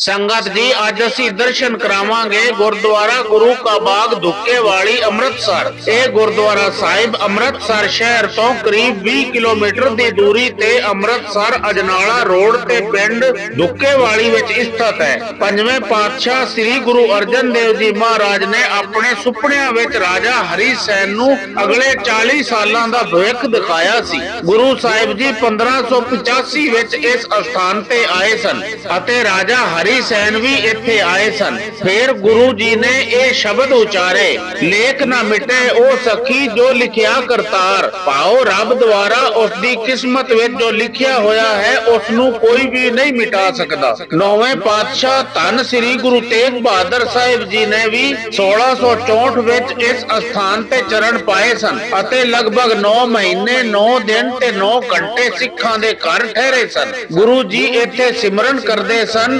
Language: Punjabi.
ਸੰਗਤ ਜੀ, ਅੱਜ ਅਸੀਂ ਦਰਸ਼ਨ ਕਰਾਵਾਂਗੇ ਗੁਰਦੁਆਰਾ ਗੁਰੂ ਕਾ ਬਾਗ ਦੁੱਕੇਵਾਲੀ ਅੰਮ੍ਰਿਤਸਰ। ਇਹ ਗੁਰਦੁਆਰਾ ਸਾਹਿਬ ਅੰਮ੍ਰਿਤਸਰ ਸ਼ਹਿਰ ਤੋਂ ਕਰੀਬ 20 ਕਿਲੋਮੀਟਰ ਦੀ ਦੂਰੀ ਤੇ ਅੰਮ੍ਰਿਤਸਰ ਅਜਨਾਲਾ ਰੋਡ ਤੇ ਪਿੰਡ ਦੁੱਕੇਵਾਲੀ ਵਿੱਚ ਸਥਿਤ ਹੈ। ਪੰਜਵੇਂ ਪਾਤਸ਼ਾਹ ਸ੍ਰੀ ਗੁਰੂ ਅਰਜਨ ਦੇਵ ਜੀ ਮਹਾਰਾਜ ਨੇ ਆਪਣੇ ਸੁਪਨਿਆਂ ਵਿੱਚ ਰਾਜਾ ਹਰੀ ਸੈਨ ਨੂੰ ਅਗਲੇ 40 ਸਾਲਾਂ ਦਾ ਭਵਿੱਖ ਦਿਖਾਇਆ ਸੀ। ਗੁਰੂ ਸਾਹਿਬ ਜੀ 1585 ਵਿੱਚ ਇਸ ਅਸਥਾਨ ਤੇ ਆਏ ਸਨ ਅਤੇ ਰਾਜਾ ਹਰੀ ਸੈਨ ਵੀ ਇੱਥੇ ਆਏ ਸਨ। ਫਿਰ ਗੁਰੂ ਜੀ ਨੇ ਇਹ ਸ਼ਬਦ ਉਚਾਰੇ, ਲੇਖ ਨਾ ਮਿਟੇ ਉਹ ਸਖੀ ਜੋ ਲਿਖਿਆ ਕਰਤਾਰ। ਪਾਓ ਰੱਬ ਦੁਆਰਾ ਉਸ ਦੀ ਕਿਸਮਤ ਵਿੱਚ ਜੋ ਲਿਖਿਆ ਹੋਇਆ ਹੈ ਉਸ ਨੂੰ ਕੋਈ ਵੀ ਨਹੀਂ ਮਿਟਾ ਸਕਦਾ। ਨੌਵੇਂ ਪਾਤਸ਼ਾਹ ਧੰਨ ਸ੍ਰੀ ਗੁਰੂ ਤੇਗ ਬਹਾਦਰ ਸਾਹਿਬ ਜੀ ਨੇ ਵੀ 1664 ਵਿੱਚ ਇਸ ਅਸਥਾਨ ਤੇ ਚਰਨ ਪਾਏ ਸਨ ਅਤੇ ਲਗਭਗ 9 ਮਹੀਨੇ 9 ਦਿਨ ਤੇ 9 ਘੰਟੇ ਸਿੱਖਾਂ ਦੇ ਘਰ ਠਹਿਰੇ ਸਨ। ਗੁਰੂ ਜੀ ਇੱਥੇ ਸਿਮਰਨ ਕਰਦੇ ਸਨ।